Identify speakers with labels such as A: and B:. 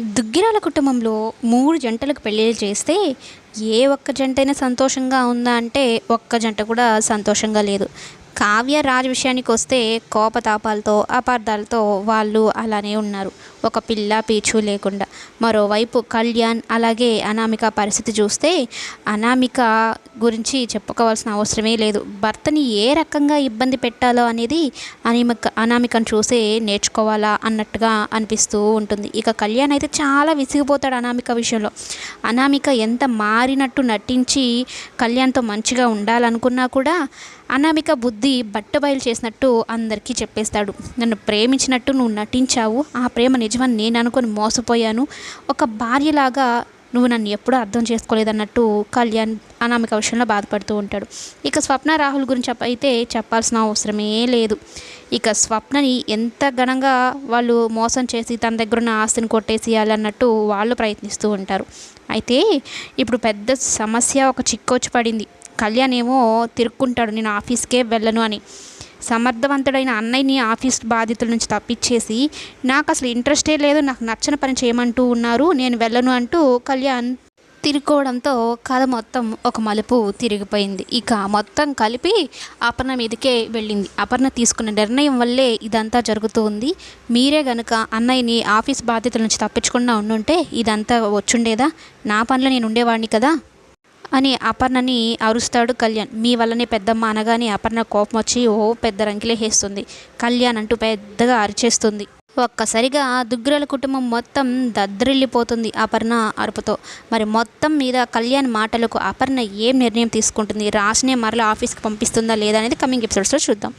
A: దుగ్గిరాల కుటుంబంలో మూడు జంటలకు పెళ్ళిళ్ళు చేస్తే ఏ ఒక్క జంటైనా సంతోషంగా ఉందా అంటే ఒక్క జంట కూడా సంతోషంగా లేదు. కావ్య రాజ్ విషయానికి వస్తే కోపతాపాలతో అపార్థాలతో వాళ్ళు అలానే ఉన్నారు. ఒక పిల్ల పీచు లేకుండా. మరోవైపు కళ్యాణ్ అలాగే అనామిక పరిస్థితి చూస్తే అనామిక గురించి చెప్పుకోవాల్సిన అవసరమే లేదు. భర్తని ఏ రకంగా ఇబ్బంది పెట్టాలో అనేది అనామిక అనామికను చూసే నేర్చుకోవాలా అన్నట్టుగా అనిపిస్తూ ఉంటుంది. ఇక కళ్యాణ్ అయితే చాలా విసిగిపోతాడు అనామిక విషయంలో. అనామిక ఎంత మారినట్టు నటించి కళ్యాణ్తో మంచిగా ఉండాలనుకున్నా కూడా అనామిక బుద్ధి బట్టబయలు చేసినట్టు అందరికీ చెప్పేస్తాడు. నన్ను ప్రేమించినట్టు నువ్వు నటించావు. ఆ ప్రేమ నిజమని నేను అనుకొని మోసపోయాను. ఒక భార్యలాగా నువ్వు నన్ను ఎప్పుడూ అర్థం చేసుకోలేదన్నట్టు కళ్యాణ్ అనామిక విషయంలో బాధపడుతూ ఉంటాడు. ఇక స్వప్న రాహుల్ గురించి అయితే చెప్పాల్సిన అవసరమే లేదు. ఇక స్వప్నని ఎంత ఘనంగా వాళ్ళు మోసం చేసి తన దగ్గర ఉన్న ఆస్తిని కొట్టేసేయాలన్నట్టు వాళ్ళు ప్రయత్నిస్తూ ఉంటారు. అయితే ఇప్పుడు పెద్ద సమస్య ఒక చిక్కొచ్చి పడింది. కళ్యాణ్ ఏమో తిరుక్కుంటాడు నేను ఆఫీస్కే వెళ్ళను అని. సమర్థవంతుడైన అన్నయ్యని ఆఫీస్ బాధితుల నుంచి తప్పించేసి నాకు అసలు ఇంట్రెస్టే లేదు నాకు నచ్చని పని చేయమంటూ ఉన్నారు నేను వెళ్ళను అంటూ కళ్యాణ్ తిరుక్కోవడంతో కథ మొత్తం ఒక మలుపు తిరిగిపోయింది. ఇక మొత్తం కలిపి అపర్ణ మీదకే వెళ్ళింది. అపర్ణ తీసుకున్న నిర్ణయం వల్లే ఇదంతా జరుగుతూ ఉంది మీరే గనుక అన్నయ్యని ఆఫీస్ బాధ్యతల నుంచి తప్పించకుండా ఉండుంటే ఇదంతా వచ్చుండేదా? నా పనిలో నేను ఉండేవాడిని కదా? అని అపర్ణని అరుస్తాడు కళ్యాణ్. మీ వల్లనే పెద్దమ్మ అనగానే అపర్ణ కోపం వచ్చి ఓ పెద్ద రంకిలేసేస్తుంది కళ్యాణ్ అంటూ పెద్దగా అరిచేస్తుంది. ఒక్కసారిగా దుగ్గురాల కుటుంబం మొత్తం దద్దరిల్లిపోతుంది అపర్ణ అరుపుతో. మరి మొత్తం మీద కళ్యాణ్ మాటలకు అపర్ణ ఏం నిర్ణయం తీసుకుంటుంది? రాసినే మరలా ఆఫీస్కి పంపిస్తుందా లేదా అనేది కమింగ్ ఎపిసోడ్స్లో చూద్దాం.